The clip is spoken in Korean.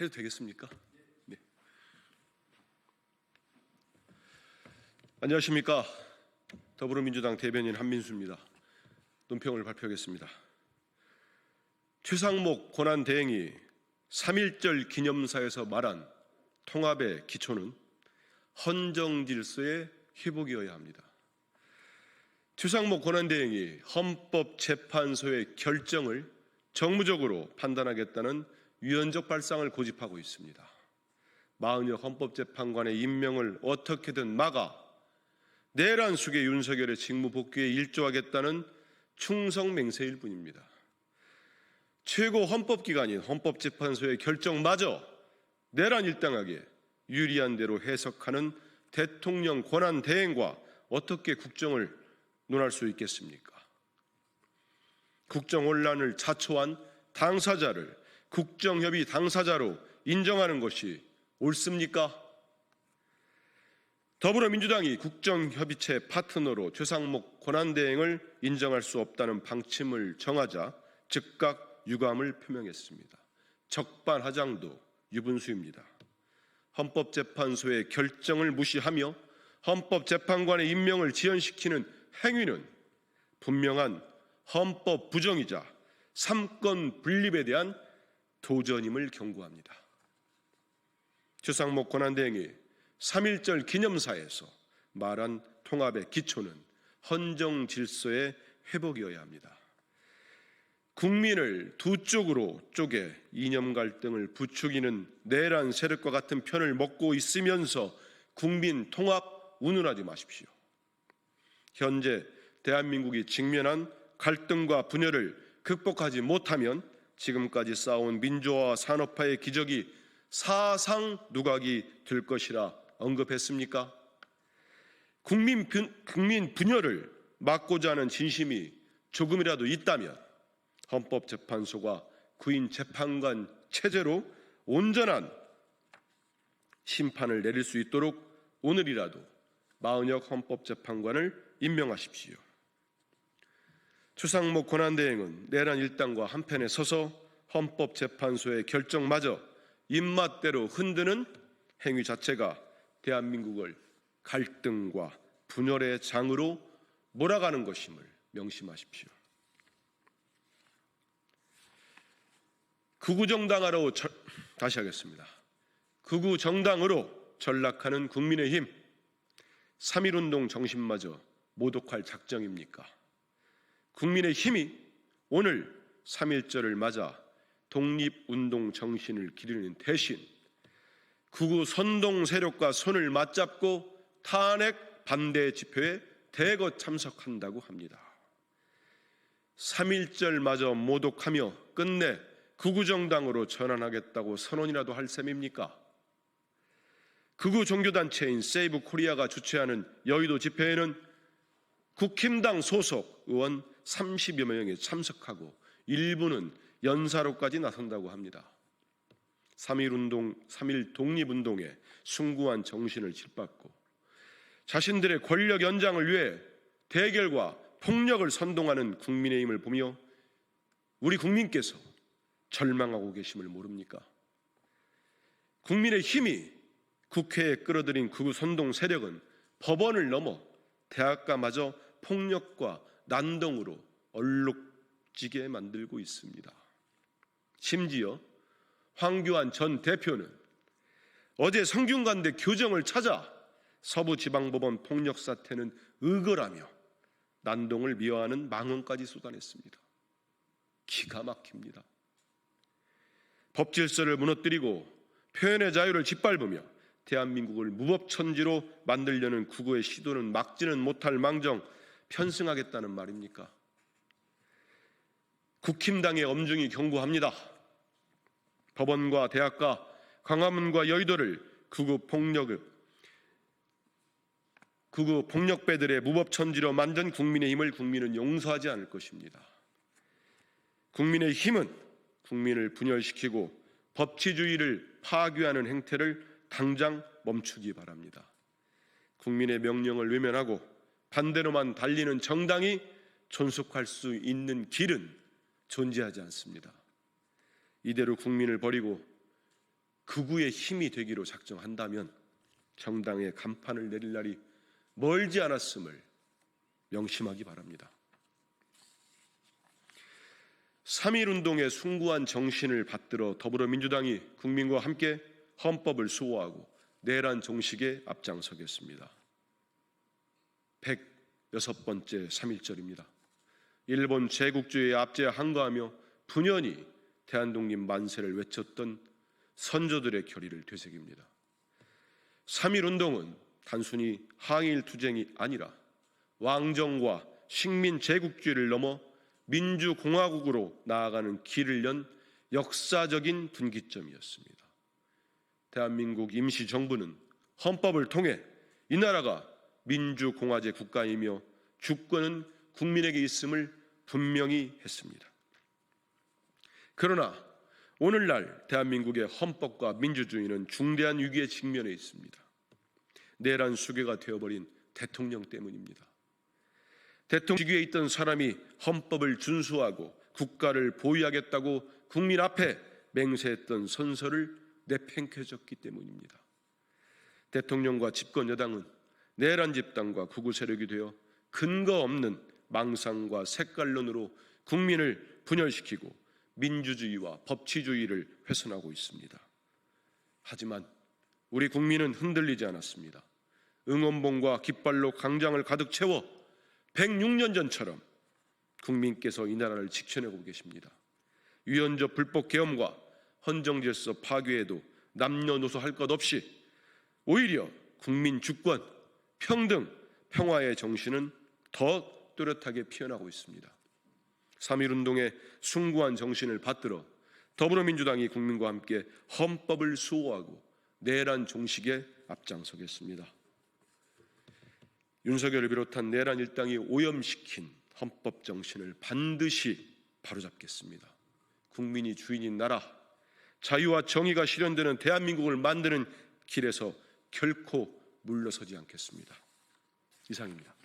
해도 되겠습니까? 네. 안녕하십니까? 더불어민주당 대변인 한민수입니다. 논평을 발표하겠습니다. 최상목 고난대행이 3.1절 기념사에서 말한 통합의 기초는 헌정 질서의 회복이어야 합니다. 최상목 고난대행이 헌법재판소의 결정을 정무적으로 판단하겠다는 유연적 발상을 고집하고 있습니다. 마흔여 헌법재판관의 임명을 어떻게든 막아 내란 속의 윤석열의 직무 복귀에 일조하겠다는 충성 맹세일 뿐입니다. 최고 헌법기관인 헌법재판소의 결정마저 내란 일당에게 유리한 대로 해석하는 대통령 권한 대행과 어떻게 국정을 논할 수 있겠습니까? 국정 혼란을 자초한 당사자를 국정협의 당사자로 인정하는 것이 옳습니까? 더불어민주당이 국정협의체 파트너로 최상목 권한대행을 인정할 수 없다는 방침을 정하자 즉각 유감을 표명했습니다. 적반하장도 유분수입니다. 헌법재판소의 결정을 무시하며 헌법재판관의 임명을 지연시키는 행위는 분명한 헌법 부정이자 삼권 분립에 대한 도전임을 경고합니다. 최상목 권한대행이 3.1절 기념사에서 말한 통합의 기초는 헌정 질서의 회복이어야 합니다. 국민을 두 쪽으로 쪼개 이념 갈등을 부추기는 내란 세력과 같은 편을 먹고 있으면서 국민 통합 운운하지 마십시오. 현재 대한민국이 직면한 갈등과 분열을 극복하지 못하면 지금까지 쌓아온 민주화 산업화의 기적이 사상 누각이 될 것이라 언급했습니까? 국민, 분, 국민 분열을 막고자 하는 진심이 조금이라도 있다면 헌법재판소가 구인 재판관 체제로 온전한 심판을 내릴 수 있도록 오늘이라도 마은혁 헌법재판관을 임명하십시오. 추상목 권한대행은 내란 일당과 한편에 서서 헌법재판소의 결정마저 입맛대로 흔드는 행위 자체가 대한민국을 갈등과 분열의 장으로 몰아가는 것임을 명심하십시오. 극우 정당으로 다시 하겠습니다. 극우 정당으로 전락하는 국민의힘 3.1운동 정신마저 모독할 작정입니까? 국민의 힘이 오늘 3.1절을 맞아 독립운동 정신을 기르는 대신 극우 선동 세력과 손을 맞잡고 탄핵 반대 집회에 대거 참석한다고 합니다. 3.1절마저 모독하며 끝내 극우정당으로 전환하겠다고 선언이라도 할 셈입니까? 극우 종교단체인 세이브 코리아가 주최하는 여의도 집회에는 국힘당 소속 의원 30여 명이 참석하고 일부는 연사로까지 나선다고 합니다. 3.1 운동, 3.1 독립운동에 숭고한 정신을 짓밟고 자신들의 권력 연장을 위해 대결과 폭력을 선동하는 국민의힘을 보며 우리 국민께서 절망하고 계심을 모릅니까? 국민의 힘이 국회에 끌어들인 극우 선동 세력은 법원을 넘어 대학가마저 폭력과 난동으로 얼룩지게 만들고 있습니다. 심지어 황교안 전 대표는 어제 성균관대 교정을 찾아 서부지방법원 폭력 사태는 의거라며 난동을 미화하는 망언까지 쏟아냈습니다. 기가 막힙니다. 법 질서를 무너뜨리고 표현의 자유를 짓밟으며 대한민국을 무법천지로 만들려는 구구의 시도는 막지는 못할 망정 편승하겠다는 말입니까? 국힘당의 엄중히 경고합니다. 법원과 대학가, 광화문과 여의도를 구구 폭력을 구구 폭력배들의 무법천지로 만든 국민의 힘을 국민은 용서하지 않을 것입니다. 국민의 힘은 국민을 분열시키고 법치주의를 파괴하는 행태를 당장 멈추기 바랍니다. 국민의 명령을 외면하고 반대로만 달리는 정당이 존속할 수 있는 길은 존재하지 않습니다. 이대로 국민을 버리고 극우의 힘이 되기로 작정한다면 정당의 간판을 내릴 날이 멀지 않았음을 명심하기 바랍니다. 3.1 운동의 숭고한 정신을 받들어 더불어민주당이 국민과 함께 헌법을 수호하고 내란 종식에 앞장서겠습니다. 106번째 3.1절입니다. 일본 제국주의에 압제 항거하며 분연히 대한독립 만세를 외쳤던 선조들의 결의를 되새깁니다. 3.1 운동은 단순히 항일 투쟁이 아니라 왕정과 식민 제국주의를 넘어 민주공화국으로 나아가는 길을 연 역사적인 분기점이었습니다. 대한민국 임시정부는 헌법을 통해 이 나라가 민주공화제 국가이며 주권은 국민에게 있음을 분명히 했습니다. 그러나 오늘날 대한민국의 헌법과 민주주의는 중대한 위기에 직면해 있습니다. 내란 수괴가 되어버린 대통령 때문입니다. 대통령 직위에 있던 사람이 헌법을 준수하고 국가를 보위하겠다고 국민 앞에 맹세했던 선서를 내팽개쳤기 때문입니다. 대통령과 집권 여당은 내란 집단과 구구 세력이 되어 근거 없는 망상과 색깔론으로 국민을 분열시키고 민주주의와 법치주의를 훼손하고 있습니다. 하지만 우리 국민은 흔들리지 않았습니다. 응원봉과 깃발로 강장을 가득 채워 106년 전처럼 국민께서 이 나라를 지켜내고 계십니다. 위헌적 불법 계엄과 헌정 질서 파괴에도 남녀노소 할 것 없이 오히려 국민 주권, 평등, 평화의 정신은 더 또렷하게 피어나고 있습니다. 3.1 운동의 숭고한 정신을 받들어 더불어민주당이 국민과 함께 헌법을 수호하고 내란 종식에 앞장서겠습니다. 윤석열을 비롯한 내란 일당이 오염시킨 헌법 정신을 반드시 바로잡겠습니다. 국민이 주인인 나라, 자유와 정의가 실현되는 대한민국을 만드는 길에서 결코 물러서지 않겠습니다. 이상입니다.